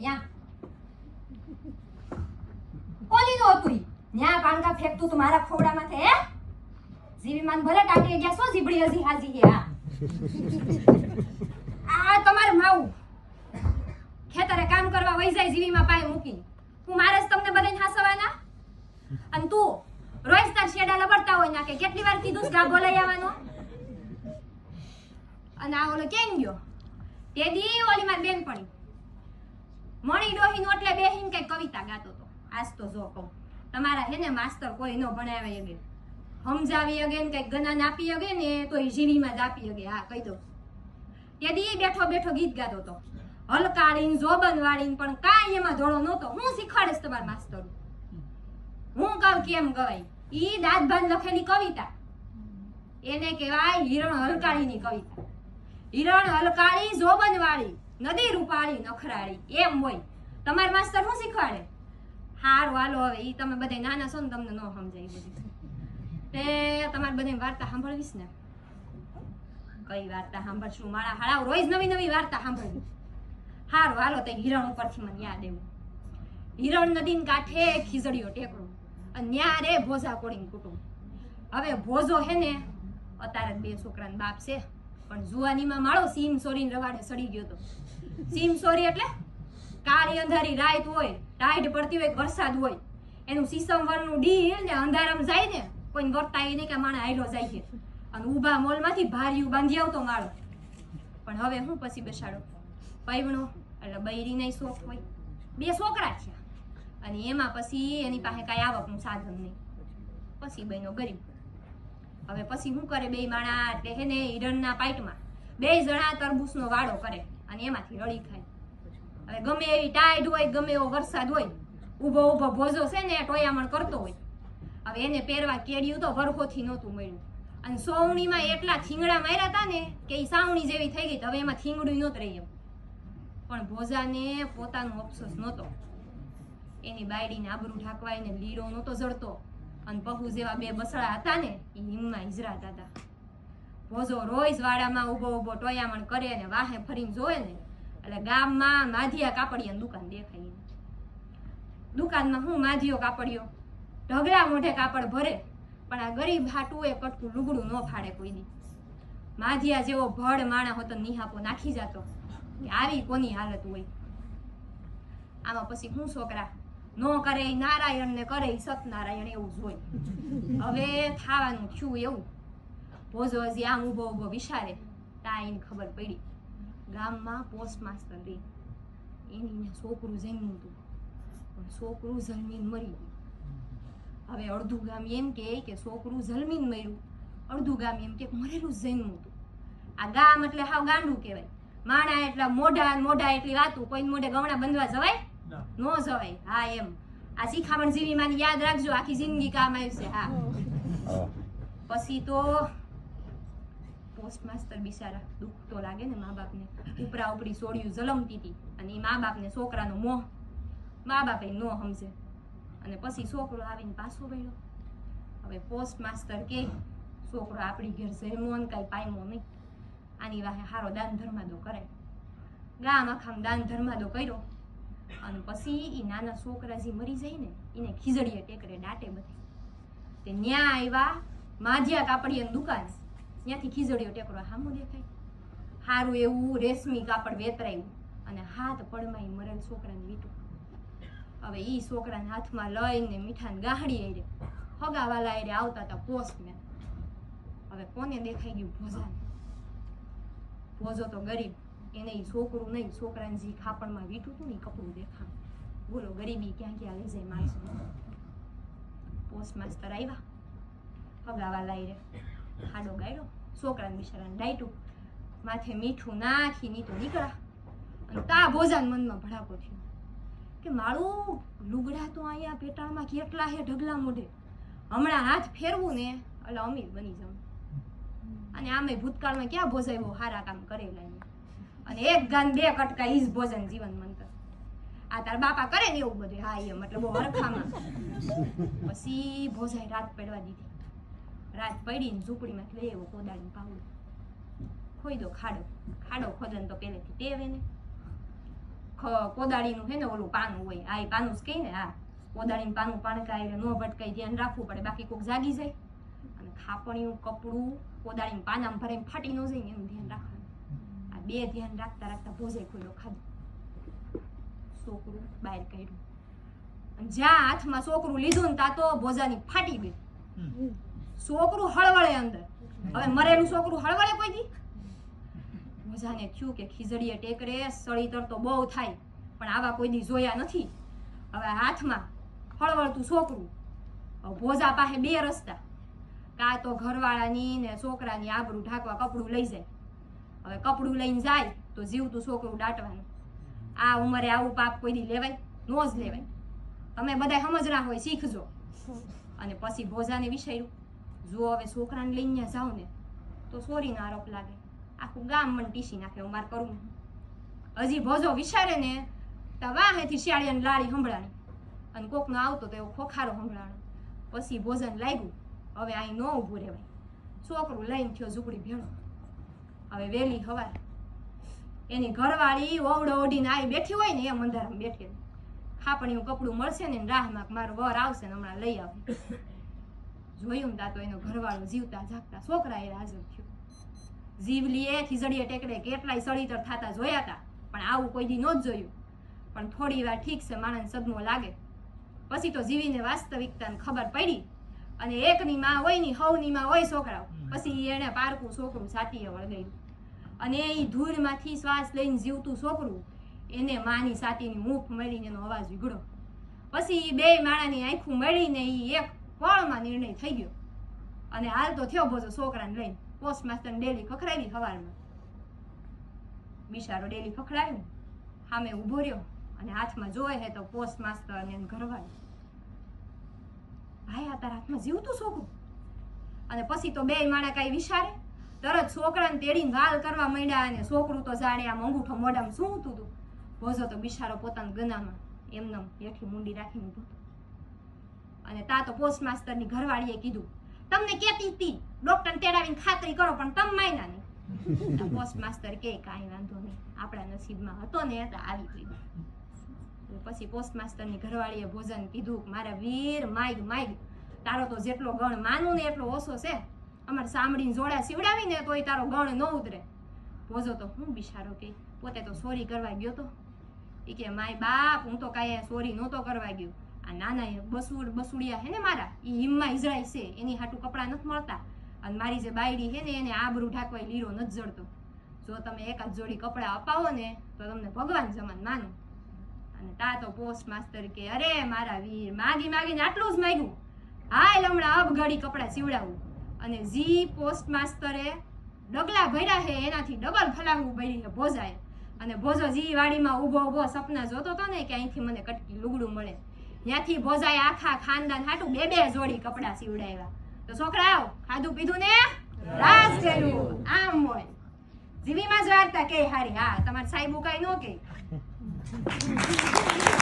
ન્યા. કોની નો હતું? ન્યા કાણકા ફેંકતું તું મારા ખોવડામાં હે? જીવી ભલે ટાટી ગયા સો જીબડી હજી હાજી હે? આ આ તમારે ખેતરે કામ કરવા વહી જાય જીવીમાં પાય મૂકી હું મારે જ તમને બધાને હાસવાના? અને તું રોજ તાર શેડા હોય ના કેટલી વાર કીધું ગા બોલાઈ આવવાનો? અને આ ઓલો કેમ ગયો? તે દી ઓલી મારી બેન પડી. મણી ડોહી એટલે બેહીન કઈ કવિતા ગાતો તો. આજ તો જો કહું. તમારા હે ને માસ્તર કોઈ ન ભણાવે અગે. સમજાવી અગે ને કંઈક ગના આપી અગે ને તો એ જીવીમાં જ આપી અગે. હા, કહી દો તે દી બેઠો બેઠો ગીત ગાતો તો. હલકાળીને જોબન વાળીને પણ કાંઈ એમાં ધોળો નહોતો. હું શીખવાડીશ તમારા માસ્તર હું કહું કેમ ગવાય? ઈ દાદભાન લખેલી કવિતા. એને કહેવાય હિરણ હલકાળીની કવિતા. હિરણ હલકાળી જોબન વાળી નદી રૂપાળી નખરાળી એમ હોય તમારે માસ્તર શું શીખવાડે હારું હાલો હવે એ તમે બધા નાના છો ને તમને ન સમજાય બધી તે તમારે બધી વાર્તા સાંભળવીશ ને કઈ વાર્તા સાંભળશું મારા હાળા રોજ નવી નવી વાર્તા સાંભળવી હારું હાલો તે હિરણ ઉપરથી મને યાદ એવું હિરણ નદીન કાંઠે ખીજડીયો ટેકરો અને ન્યા રે ભોજા કોડીને કુટુંબ હવે ભોજો હે ને અત્યારે બે છોકરાને બાપ છે. પણ જુવાનીમાં માળો સીમ સોરીને રવાડે સડી ગયો તો. સીમ સોરી એટલે કાળી અંધારી રાત હોય ટાઈટ પડતી હોય વરસાદ હોય. એનું સીસમ વરનું ડી ને અંધારામાં જાય ને, કોઈને વર્તાય નહીં કે માણે આયલો જાય છે. અને ઊભા મોલમાંથી ભાર્યું બાંધી આવતો માળો. પણ હવે હું પછી બેસાડો? પૈવણો એટલે બૈરીને શોખ હોય. બે છોકરા છે. અને એમાં પછી એની પાસે કાંઈ આવકનું સાધન નહીં. પછી બહેનો ગરીબ. હવે પછી શું કરે બે માણા એટલે હે ને હિરણના પાઇટમાં બે જણા તરબૂચનો વાડો કરે અને એમાંથી રળી ખાય. હવે ગમે એવી ટાઈડ હોય, ગમે એવો વરસાદ હોય, ઊભો ઊભો ભોજો છે ને ટોયામણ કરતો હોય. હવે એને પહેરવા કેડિયું તો વરખોથી નહોતું મળ્યું. અને સોવણીમાં એટલા થીંગડા માર્યા હતા ને કે એ સાવણી જેવી થઈ ગઈ તો હવે એમાં થીંગડું નહોતું રહી એમ પણ ભોજાને પોતાનો અફસોસ નહોતો. એની બાયડીને આબરું ઢાંકવા એને લીરો નહોતો જડતો. અને પહુ જેવા બે બસડા હતા ને એ હિમમાં હિજરાતા હતા. ભોજો રોજ વાડામાં ઊભો ઊભો ટોયામણ કરે ને વાહે ફરીને જોવે ને, એટલે ગામમાં માધિયા કાપડિયાની દુકાન દેખાય દુકાનમાં હું માધિયો કાપડિયો? ઢગલા મોઢે કાપડ ભરે, પણ આ ગરીબ હાટું એ કટકું લુગડું ન ફાડે કોઈ દી માધિયા જેવો ભડ માણા હોતો નિહાપો નાખી જાતો આવી કોની હાલત હોય. આમાં પછી હું છોકરા નો કરે નારાયણ ને કરે સતનારાયણ એવું જ હવે થવાનું થયું એવું. ભોજો હજી આમ ઊભો ઊભો વિચારે તા એને ખબર પડી. ગામમાં પોસ્ટ માસ્ટર રે એની છોકરું જન્મ્યું હતું. પણ છોકરું જન્મીને મરી ગયું. હવે અડધું ગામ એમ કહે કે છોકરું જન્મીને મર્યું. અડધું ગામ એમ કે, મરેલું જન્મ્યું હતું. આ ગામ એટલે હાવ ગાંડું કહેવાય. માણા એટલા મોઢા મોઢા એટલી વાતું કોઈ મોઢે ગમણા બંધવા જવાય? નો જવાય હા એમ. આ શિખામણ જીવી માની યાદ રાખજો આખી જિંદગી કામ આવશે હા. પછી તો પોસ્ટ માસ્ટર બિચારા દુઃખ તો લાગે ને મા બાપને. ઉપરા ઉપરી સોડિયું જલમતી હતી અને એ મા બાપને છોકરાનો મોહ મા બાપે નો સમજે. અને પછી છોકરો આવીને પાછો વળ્યો. હવે પોસ્ટ માસ્ટર કે છોકરો આપણી ઘેર જમ્યો ને કાંઈ પાયમો નહીં. આની વાહે હારો દાન ધર્માદો કરે ગામ આખામાં દાન ધર્માદો કર્યો. અને પછી એ નાના છોકરા જે મરી જાય ને, એને ખીજડીએ ટેકરે દાટે બધે. તે ન્યા આવ્યા માધ્યા કાપડિયાની દુકાન ત્યાંથી ખીજડીયો ટેકરો હામો દેખાય. સારું એવું રેશમી કાપડ વેતરાયું અને હાથ પડમાં મરેલ છોકરાને વીટું. હવે એ છોકરાને હાથમાં લઈને મીઠાને ગાહડી આઈ હગાવાલા આઈ આવતા હતા પોસ્ટમેન હવે કોને દેખાઈ ગયું ભોજાને? ભોજો તો ગરીબ. એને એ છોકરું નહીં છોકરાને જે ખાપણમાં વીઠું હતું ને એ કપડું દેખાણ બોલો ગરીબી ક્યાં ક્યાં લઈ જાય માણસો પોસ્ટ માસ્ટર આવ્યા. હગાવા લાઈ રે ખાડો ગાયડો. છોકરાને બિચારાને ડાયટું. માથે મીઠું નાખી નીતું નીકળા અને તા ભોજાન મનમાં ભડાકો થયો. કે મારું લુગડા તો અહીંયા પેટાળમાં કેટલા હે ઢગલા મોઢે. હમણાં હાથ ફેરવું ને એટલે અમીર બની જાઉં અને આમે ભૂતકાળમાં ક્યાં ભોજાય બહુ સારા કામ કરેલા એને અને એક ગાન બે કટકા જ ભોજન જીવન મંત્ર. આ તાર બાપા કરે ને એવું બધું? હા એમ બહુ હરખામાં. પછી ભોજાઈ રાત પડવા દીધી. રાત પડીને ઝૂંપડીમાંથી લઈ આવ્યો કોદાળીને પાવડો. ખોઈ દો ખાડો. ખાડો ખોદન તો પહેલેથી ટેવે ને. કોદાળીનું છે ને ઓલું પાનું હોય. આ પાનું જ કહી ને હા, કોદાળીનું પાનું પાણકાય નો ભટકાય, ધ્યાન રાખવું પડે. બાકી કોક જાગી જાય. અને ખાપણિયું, કપડું, કોદાળીનું પાનામાં ભરાઈને ફાટી ન જાય એનું ધ્યાન રાખવાનું. આ બે ધ્યાન રાખતા રાખતા ભોજે ખોલ્યો ખાધું. છોકરું બહાર કાઢ્યું. અને જ્યાં હાથમાં છોકરું લીધું ને ત્યાં તો ભોજાની ફાટી ગઈ. છોકરું હળવળે અંદર. હવે મરેલું છોકરું હળવળે કોઈ દી ભોજાને થયું કે ખીજડીએ ટેકરે સળીતર તો બહુ થાય. પણ આવા કોઈ દી જોયા નથી. હવે હાથમાં હળવળતું છોકરું. ભોજા પાસે બે રસ્તા. કાં તો ઘરવાળાની ને છોકરાની આબરૂ ઢાંકવા કપડું લઈ જાય. હવે કપડું લઈને જાય તો જીવતું છોકરું દાટવાનું. આ ઉંમરે આવું પાપ કોઈ દી લેવાય? નો જ લેવાય. તમે બધા સમજરા હોય, શીખજો. અને પછી ભોજાને વિચાર્યું જો હવે છોકરાને લઈને જાઉં ને, તો સોરીનો આરોપ લાગે. આખું ગામ મને ટીસી નાખે, હું મારે કરું હજી ભોજો વિચારે ને, તો વાહેથી શિયાળિયાની લાળી સંભળાણી. અને કોકનો આવતો તો એવો ખોખારો સંભળાણો. પછી ભોજન લાગ્યું, હવે અહીં ન ઊભું રહેવાય. છોકરું લઈને થયો ઝૂંપડી ભેણો. હવે વહેલી હવાર. એની ઘરવાળી ઓવડો ઓઢીને આવી બેઠી હોય ને એમ અંધારામાં બેઠી ખાપણીયું કપડું મળશે ને રાહમાં મારો વર આવશે ને હમણાં લઈ આવે. જોયું તા તો એનો ઘરવાળો જીવતા જાગતા છોકરા એ હાજર થયો જીવલીએ ખીજડીએ ટેકડે કેટલાય સળીતર થતા જોયા હતા પણ આવું કોઈ દી નહોતું જોયું. પણ થોડી વાર ઠીક છે, માણસ સદમો લાગે. પછી તો જીવીને વાસ્તવિકતાને ખબર પડી. અને એકની માં હોયની હવની માં હોય છોકરાઓ. પછી એને પારકું છોકરું સાતીએ વળગાયું અને એ ધૂળમાંથી શ્વાસ લઈને જીવતું છોકરું, એને માની સાતીની મૂફ મળીને એનો અવાજ વીગડો. પછી એ બે માણાની આંખું મળીને એ એક પળમાં નિર્ણય થઈ ગયો. અને હાલ તો થયો બોજો છોકરાને લઈને. પોસ્ટ માસ્ટર ડેલી ખખડાવી સવારમાં બિચારો ડેલી ખખડાવ્યું સામે ઊભો રહ્યો અને હાથમાં જોયે હે તો પોસ્ટ માસ્ટર અને ઘરવાળી. ભાઈ આ તારા હાથમાં જીવતું છોકરું? અને પછી તો બે માણા કાંઈ વિચારે? તરત છોકરાને તેડીને વાલ કરવા માંડ્યા અને છોકરું તો જાણે આમ અંગૂઠો મોઢામાં શું હતું તું? ભોજો તો બિચારો પોતાના ગનામાં એમને હેઠી મુંડી રાખીને ઊભો. અને તા તો પોસ્ટ માસ્ટરની ઘરવાળીએ કીધું તમને કેતી હતી ડોક્ટર તેડાવીને ખાતરી કરો પણ તમ માયના નહીં. પોસ્ટ માસ્ટર કે કાંઈ વાંધો નહીં આપણા નસીબમાં હતો ને તો આવી ગયું. પછી પોસ્ટ માસ્ટરની ઘરવાળીએ ભોજન કીધું મારા વીર માઈગ માઈગ તારો તો જેટલો ગણ માનું ને એટલો ઓછો છે. અમારે સાંભળીને જોડા સીવડાવી ને તોય તારો ગણ ન ઉતરે. ભોજો તો હું બિચારો કે પોતે તો સોરી કરવા ગયો તો. એ કે માય બાપ, હું તો કાંઈ સોરી નહોતો કરવા ગયો. આ નાના એ બસુડ, બસુડિયા હે ને મારા એ હિમમાં ઇઝરાય છે. એની હાટું કપડાં નથી મળતા. અને મારી જે બાયડી હે ને એને આબરૂ ઢાંકવાય લીરો નથી જડતો. જો તમે એકાદ જોડી કપડાં અપાવો ને, તો તમને ભગવાન જમાન માનો. અને તા તો પોસ્ટ માસ્ટર કે, અરે મારા વીર, માગી માગીને આટલું જ માગ્યું. હાય હમણાં અબ ઘડી કપડાં સીવડાવું. અને જી પોસ્ટ માસ્તરે ડગલા ભર્યા છે, એનાથી ડબલ ફલાંગું ભરી છે અને ભોજો જી વાડીમાં ઊભો ઊભો સપના જોતો હતો ને કે અહીંથી મને કટકી લુગડું મળે. ત્યાંથી ભોજાએ આખા ખાનદાન હાટું બે બે જોડી કપડાં સીવડાવ્યા. તો છોકરા આવ, ખાધું પીધું ને? રાસ કર્યું. આમ હોય. જીવીમાં જ વાર્તા કે, હારી, હા, તમારે સાહેબ ઉકાઈ ન કે Thank you.